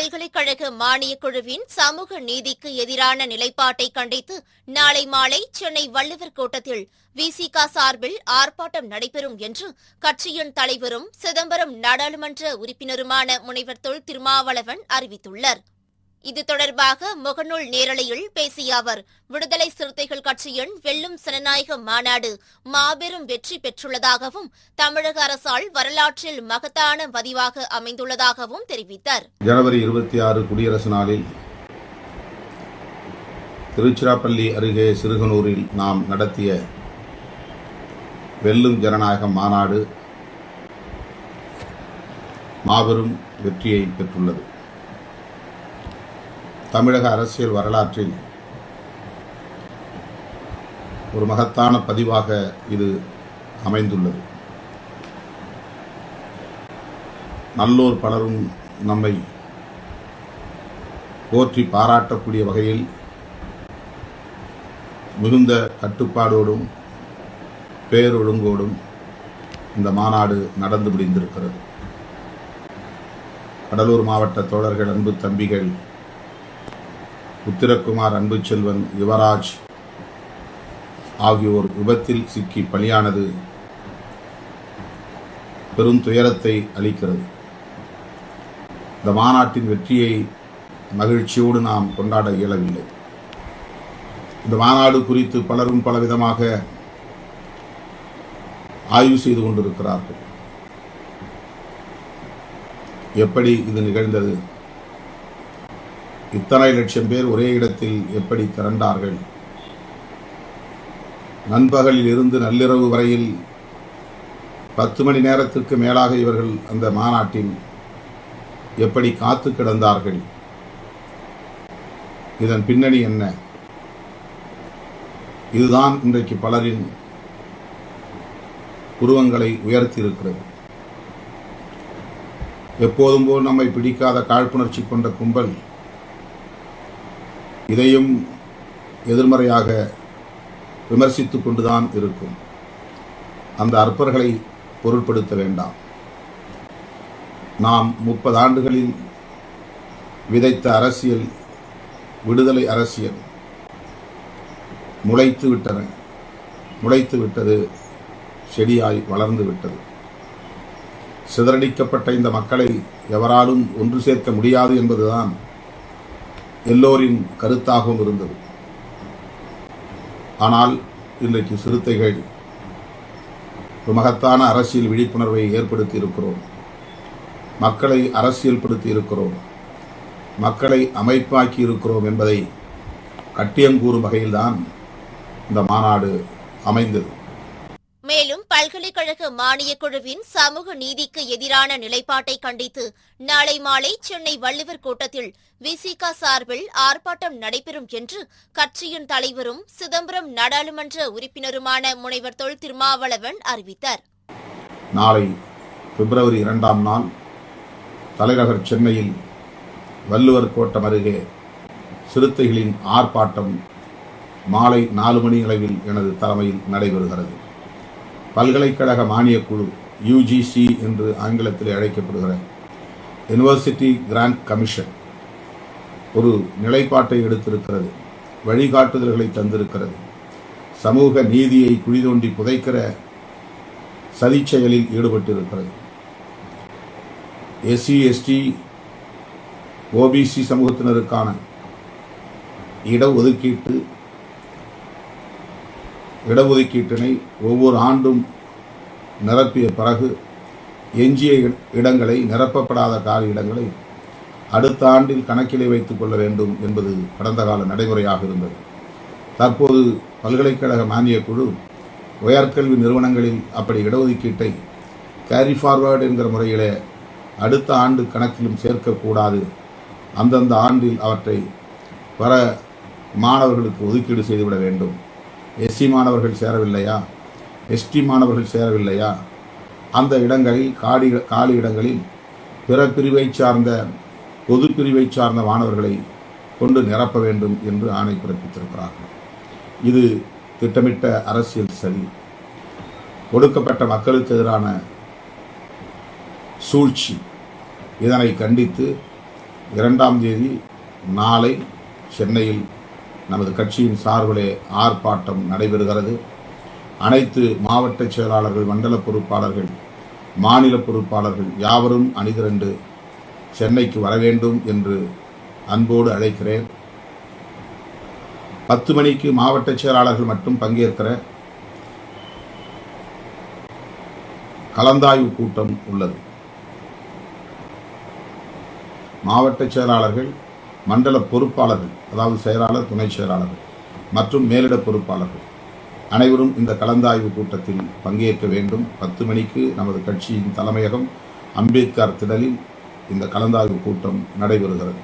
பல்கலைக்கழக மானியக் குழுவின் சமூக நீதிக்கு எதிரான நிலைப்பாட்டை கண்டித்து நாளை மாலை சென்னை வள்ளுவர் கோட்டத்தில் விசிக சார்பில் ஆர்ப்பாட்டம் நடைபெறும் என்று கட்சியின் தலைவரும் சிதம்பரம் நாடாளுமன்ற உறுப்பினருமான முனைவர் தொல் திருமாவளவன் அறிவித்துள்ளார். இது தொடர்பாக முகநூல் நேரலையில் பேசிய அவர் விடுதலை சிறுத்தைகள் கட்சியின் வெல்லும் ஜனநாயக மாநாடு மாபெரும் வெற்றி பெற்றுள்ளதாகவும் தமிழக அரசால் வரலாற்றில் மகத்தான பதிவாக அமைந்துள்ளதாகவும் தெரிவித்தார். ஜனவரி இருபத்தி ஆறு குடியரசு நாளில் திருச்சிராப்பள்ளி அருகே சிறுகனூரில் நாம் நடத்திய வெல்லும் ஜனநாயக மாநாடு மாபெரும் வெற்றியை பெற்றுள்ளது. தமிழக அரசியல் வரலாற்றில் ஒரு மகத்தான பதிவாக இது அமைந்துள்ளது. நல்லோர் பலரும் நம்மை போற்றி பாராட்டக்கூடிய வகையில் மிகுந்த கட்டுப்பாடோடும் பேரொழுங்கோடும் இந்த மாநாடு நடந்து முடிந்திருக்கிறது. கடலூர் மாவட்ட தோழர்கள் அன்பு தம்பிகள் உத்திரகுமார் அன்புச்செல்வன் யுவராஜ் ஆகியோர் விபத்தில் சிக்கி பலியானது பெரும் துயரத்தை அளிக்கிறது. இந்த மாநாட்டின் வெற்றியை மகிழ்ச்சியோடு நாம் கொண்டாட இயலவில்லை. இந்த மாநாடு குறித்து பலரும் பலவிதமாக ஆய்வு செய்து கொண்டிருக்கிறார்கள். எப்படி இது நிகழ்ந்தது? இத்தனை லட்சம் பேர் ஒரே இடத்தில் எப்படி திரண்டார்கள்? நண்பகலில் இருந்து நள்ளிரவு வரையில் பத்து மணி நேரத்திற்கு மேலாக இவர்கள் அந்த மாநாட்டில் எப்படி காத்து கிடந்தார்கள்? இதன் பின்னணி என்ன? இதுதான் இன்றைக்கு பலரின் உருவங்களை உயர்த்தியிருக்கிறது. எப்போதும் போல் நம்மை பிடிக்காத காழ்ப்புணர்ச்சி கொண்ட கும்பல் இதையும் எதிர்மறையாக விமர்சித்து கொண்டுதான் இருக்கும். அந்த அற்பர்களை பொருட்படுத்த வேண்டாம். நாம் முப்பது ஆண்டுகளில் விதைத்த அரசியல் விடுதலை அரசியல் முளைத்து விட்டன. முளைத்து விட்டது செடியாய் வளர்ந்து விட்டது. சிதறடிக்கப்பட்ட இந்த மக்களை எவராலும் ஒன்று சேர்க்க முடியாது என்பதுதான் எல்லோரின் கருத்தாகவும் இருந்தது. ஆனால் இன்றைக்கு சிறுத்தைகள் ஒரு மகத்தான அரசியல் விழிப்புணர்வை ஏற்படுத்தி இருக்கிறோம் மக்களை அரசியல்படுத்தி இருக்கிறோம் மக்களை அமைப்பாக்கி இருக்கிறோம் என்பதை கட்டியங்கூறும் வகையில்தான் இந்த மாநாடு அமைந்தது. மானியக் குழுவின் சமூக நீதிக்கு எதிரான நிலைப்பாட்டை கண்டித்து நாளை மாலை சென்னை வள்ளுவர் கூட்டத்தில் விசிகா சார்பில் ஆர்ப்பாட்டம் நடைபெறும் என்று கட்சியின் தலைவரும் சிதம்பரம் நாடாளுமன்ற உறுப்பினருமான முனைவர் தொல் திருமாவளவன் அறிவித்தார். நாளை பிப்ரவரி இரண்டாம் நாள் தலைநகர் சென்னையில் வள்ளுவர் கோட்டம் அருகே சிறுத்தைகளின் ஆர்ப்பாட்டம் மாலை நாலு மணி அளவில் எனது தலைமையில் நடைபெறுகிறது. பல்கலைக்கழக மானியக் குழு யுஜிசி என்று ஆங்கிலத்தில் அழைக்கப்படுகிற யுனிவர்சிட்டி கிராண்ட் கமிஷன் ஒரு நிலைப்பாட்டை எடுத்திருக்கிறது வழிகாட்டுதல்களை தந்திருக்கிறது. சமூக நீதியை குழிதோண்டி புதைக்கிற சதிச்செயலில் ஈடுபட்டிருக்கிறது. எஸ்சி எஸ்டி ஓபிசி சமூகத்தினருக்கான இடஒதுக்கீட்டு இடஒதுக்கீட்டினை ஒவ்வொரு ஆண்டும் நிரப்பிய பிறகு எஞ்சிய இடங்களை நிரப்பப்படாத காலி இடங்களை அடுத்த ஆண்டில் கணக்கிலே வைத்துக் கொள்ள வேண்டும் என்பது கடந்த கால நடைமுறையாக இருந்தது. தற்போது பல்கலைக்கழக மானியக் குழு உயர்கல்வி நிறுவனங்களில் அப்படி இடஒதுக்கீட்டை கேரி ஃபார்வர்டு என்கிற முறையிலே அடுத்த ஆண்டு கணக்கிலும் சேர்க்கக்கூடாது. அந்தந்த ஆண்டில் அவற்றை வர மாணவர்களுக்கு ஒதுக்கீடு செய்துவிட வேண்டும். எஸ்சி மாணவர்கள் சேரவில்லையா? எஸ்டி மாணவர்கள் சேரவில்லையா? அந்த இடங்களில் காலி காலி இடங்களில் பிற பிரிவை சார்ந்த பொது பிரிவை சார்ந்த மாணவர்களை கொண்டு நிரப்ப வேண்டும் என்று ஆணை பிறப்பித்திருக்கிறார்கள். இது திட்டமிட்ட அரசியல் சதி. ஒடுக்கப்பட்ட மக்களுக்கு எதிரான சூழ்ச்சி. இதனை கண்டித்து இரண்டாம் தேதி நாளை சென்னையில் நமது கட்சியின் சார்பிலே ஆர்ப்பாட்டம் நடைபெறுகிறது. அனைத்து மாவட்ட செயலாளர்கள் மண்டல பொறுப்பாளர்கள் மாநில பொறுப்பாளர்கள் யாவரும் அணிதிரண்டு சென்னைக்கு வர வேண்டும் என்று அன்போடு அழைக்கிறேன். பத்து மணிக்கு மாவட்ட செயலாளர்கள் மட்டும் பங்கேற்கிற கலந்தாய்வு கூட்டம் உள்ளது. மாவட்ட செயலாளர்கள் மண்டல பொறுப்பாளர்கள் அதாவது செயலாளர் துணை செயலாளர்கள் மற்றும் மேலிட பொறுப்பாளர்கள் அனைவரும் இந்த கலந்தாய்வு கூட்டத்தில் பங்கேற்க வேண்டும். பத்து மணிக்கு நமது கட்சியின் தலைமையகம் அம்பேத்கர் திடலில் இந்த கலந்தாய்வு கூட்டம் நடைபெறுகிறது.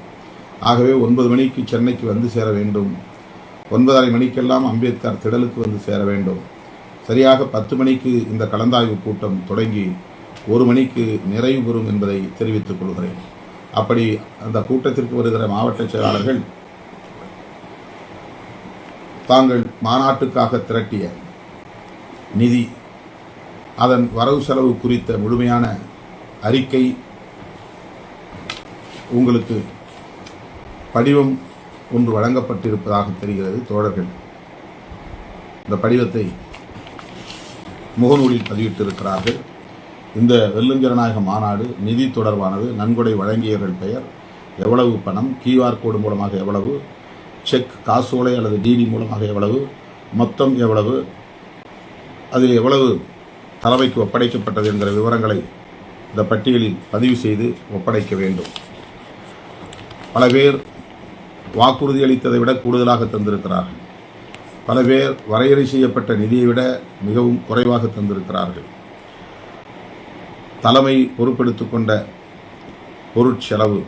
ஆகவே ஒன்பது மணிக்கு சென்னைக்கு வந்து சேர வேண்டும். ஒன்பதரை மணிக்கெல்லாம் அம்பேத்கர் திடலுக்கு வந்து சேர வேண்டும். சரியாக பத்து மணிக்கு இந்த கலந்தாய்வு கூட்டம் தொடங்கி ஒரு மணிக்கு நிறைவு பெறும் என்பதை தெரிவித்துக் கொள்கிறேன். அப்படி அந்த கூட்டத்திற்கு வருகிற மாவட்ட செயலாளர்கள் தாங்கள் மாநாட்டுக்காக திரட்டிய நிதி அதன் வரவு செலவு குறித்த முழுமையான அறிக்கை உங்களுக்கு படிவம் ஒன்று வழங்கப்பட்டிருப்பதாக தெரிகிறது தோழர்கள். இந்த படிவத்தை முகநூலில் பதிவிட்டிருக்கிறார்கள். இந்த வெல்லும் ஜனநாயக மாநாடு நிதி தொடர்பானது நன்கொடை வழங்கியவர்கள் பெயர் எவ்வளவு பணம் கியூஆர் கோடு மூலமாக எவ்வளவு செக் காசோலை அல்லது டிடி மூலமாக எவ்வளவு மொத்தம் எவ்வளவு அது எவ்வளவு தலைமைக்கு ஒப்படைக்கப்பட்டது என்கிற விவரங்களை இந்த பட்டியலில் பதிவு செய்து ஒப்படைக்க வேண்டும். பல பேர் வாக்குறுதி அளித்ததை விட கூடுதலாக தந்திருக்கிறார்கள். பல பேர் வரையறை செய்யப்பட்ட நிதியை விட மிகவும் குறைவாக தந்திருக்கிறார்கள். தலைமை பொறுப்பெடுத்து கொண்ட பொருட்செலவு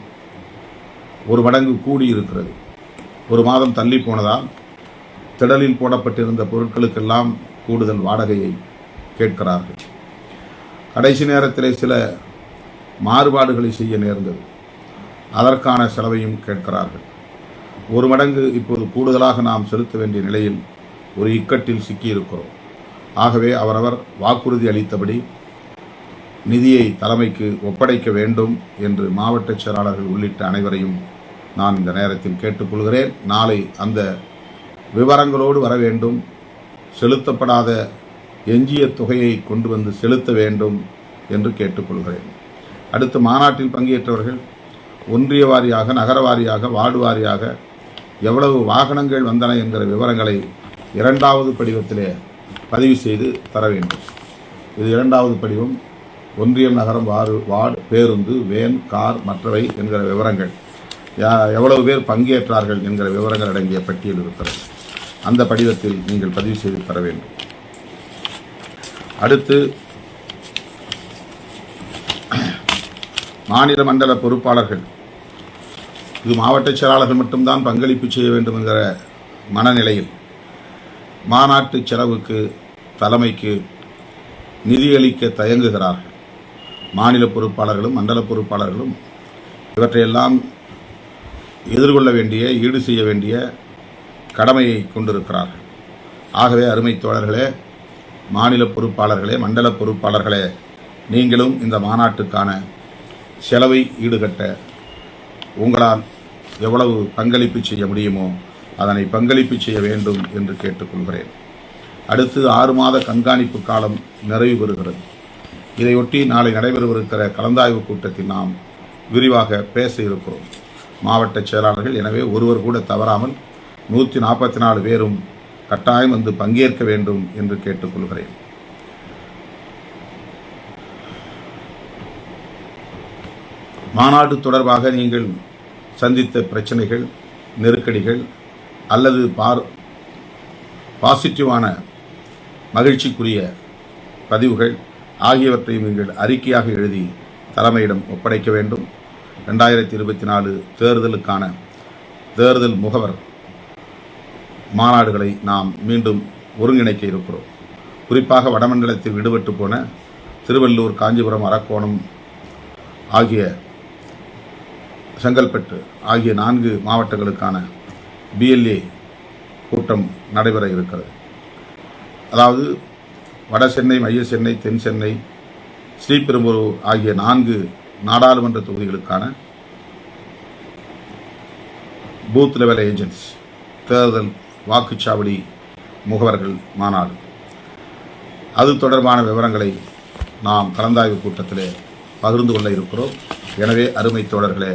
ஒரு மடங்கு கூடியிருக்கிறது. ஒரு மாதம் தள்ளி போனதால் திடலில் போடப்பட்டிருந்த பொருட்களுக்கெல்லாம் கூடுதல் வாடகையை கேட்கிறார்கள். கடைசி நேரத்திலே சில மாறுபாடுகளை செய்ய நேர்ந்தது. அதற்கான செலவையும் கேட்கிறார்கள். ஒரு மடங்கு இப்போது கூடுதலாக நாம் செலுத்த வேண்டிய நிலையில் ஒரு இக்கட்டில் சிக்கியிருக்கிறோம். ஆகவே அவரவர் வாக்குறுதி அளித்தபடி நிதியை தலைமைக்கு ஒப்படைக்க வேண்டும் என்று மாவட்ட செயலாளர்கள் உள்ளிட்ட அனைவரையும் நான் இந்த நேரத்தில் கேட்டுக்கொள்கிறேன். நாளை அந்த விவரங்களோடு வர வேண்டும். செலுத்தப்படாத எஞ்சிய தொகையை கொண்டு வந்து செலுத்த வேண்டும் என்று கேட்டுக்கொள்கிறேன். அடுத்து மாநாட்டில் பங்கேற்றவர்கள் ஒன்றிய வாரியாக நகர வாரியாக வார்டு வாரியாக எவ்வளவு வாகனங்கள் வந்தன என்கிற விவரங்களை இரண்டாவது படிவத்திலே பதிவு செய்து தர வேண்டும். இது இரண்டாவது படிவம். ஒன்றியம் நகரம் வார்டு வார்டு பேருந்து வேன் கார் மற்றவை என்கிற விவரங்கள். யா- எவ்வளவு பேர் பங்கேற்றார்கள் என்கிற விவரங்கள் அடங்கிய பட்டியல் இருக்கிறது. அந்த படிவத்தில் நீங்கள் பதிவு செய்து தர வேண்டும். அடுத்து மாநில மண்டல பொறுப்பாளர்கள். இது மாவட்ட செயலாளர்கள் மட்டும்தான் பங்களிப்பு செய்ய வேண்டும் என்கிற மனநிலையில் மாநாட்டு செலவுக்கு தலைமைக்கு நிதியளிக்க தயங்குகிறார்கள். மாநில பொறுப்பாளர்களும் மண்டல பொறுப்பாளர்களும் இவற்றையெல்லாம் எதிர்கொள்ள வேண்டிய ஈடு செய்ய வேண்டிய கடமையை கொண்டிருக்கிறார்கள். ஆகவே அருமை தோழர்களே மாநில பொறுப்பாளர்களே மண்டல பொறுப்பாளர்களே நீங்களும் இந்த மாநாட்டுக்கான செலவை ஈடுகட்ட உங்களால் எவ்வளவு பங்களிப்பு செய்ய முடியுமோ அதனை பங்களிப்பு செய்ய வேண்டும் என்று கேட்டுக்கொள்கிறேன். அடுத்து ஆறு மாத கண்காணிப்பு காலம் நிறைவு பெறுகிறது. இதையொட்டி நாளை நடைபெறவிருக்கிற கலந்தாய்வு கூட்டத்தில் நாம் விரிவாக பேச இருக்கிறோம் மாவட்ட செயலாளர்கள் எனவே ஒருவர் கூட தவறாமல் நூற்றி நாற்பத்தி நாலு பேரும் கட்டாயம் வந்து பங்கேற்க வேண்டும் என்று கேட்டுக்கொள்கிறேன் மாநாடு தொடர்பாக நீங்கள் சந்தித்த பிரச்சனைகள் நெருக்கடிகள் அல்லது பார் பாசிட்டிவான மகிழ்ச்சிக்குரிய பதிவுகள் ஆகியவற்றையும் நீங்கள் அறிக்கையாக எழுதி தலைமையிடம் ஒப்படைக்க வேண்டும். ரெண்டாயிரத்தி இருபத்தி நாலு தேர்தலுக்கான தேர்தல் முகவர் மாநாடுகளை நாம் மீண்டும் ஒருங்கிணைக்க இருக்கிறோம். குறிப்பாக வடமண்டலத்தில் விடுபட்டு போன திருவள்ளூர் காஞ்சிபுரம் அரக்கோணம் ஆகிய செங்கல்பட்டு ஆகிய நான்கு மாவட்டங்களுக்கான பிஎல்ஏ கூட்டம் நடைபெற இருக்கிறது. அதாவது வட சென்னை மைய சென்னை தென் சென்னை ஸ்ரீபெரும்புதூர் ஆகிய நான்கு நாடாளுமன்ற தொகுதிகளுக்கான பூத் லெவல் ஏஜென்ட்ஸ் தேர்தல் வாக்குச்சாவடி முகவர்கள் மாநாடு. அது தொடர்பான விவரங்களை நாம் கலந்தாய்வு கூட்டத்தில் பகிர்ந்து கொள்ள இருக்கிறோம். எனவே அருமை தோழர்களே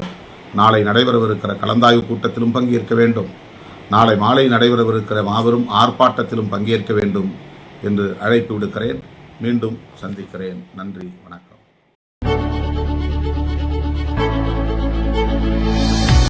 நாளை நடைபெறவிருக்கிற கலந்தாய்வு கூட்டத்திலும் பங்கேற்க வேண்டும். நாளை மாலை நடைபெறவிருக்கிற மாபெரும் ஆர்ப்பாட்டத்திலும் பங்கேற்க வேண்டும். என்று அழைப்பு விடுக்கிறேன். மீண்டும் சந்திக்கிறேன். நன்றி. வணக்கம்.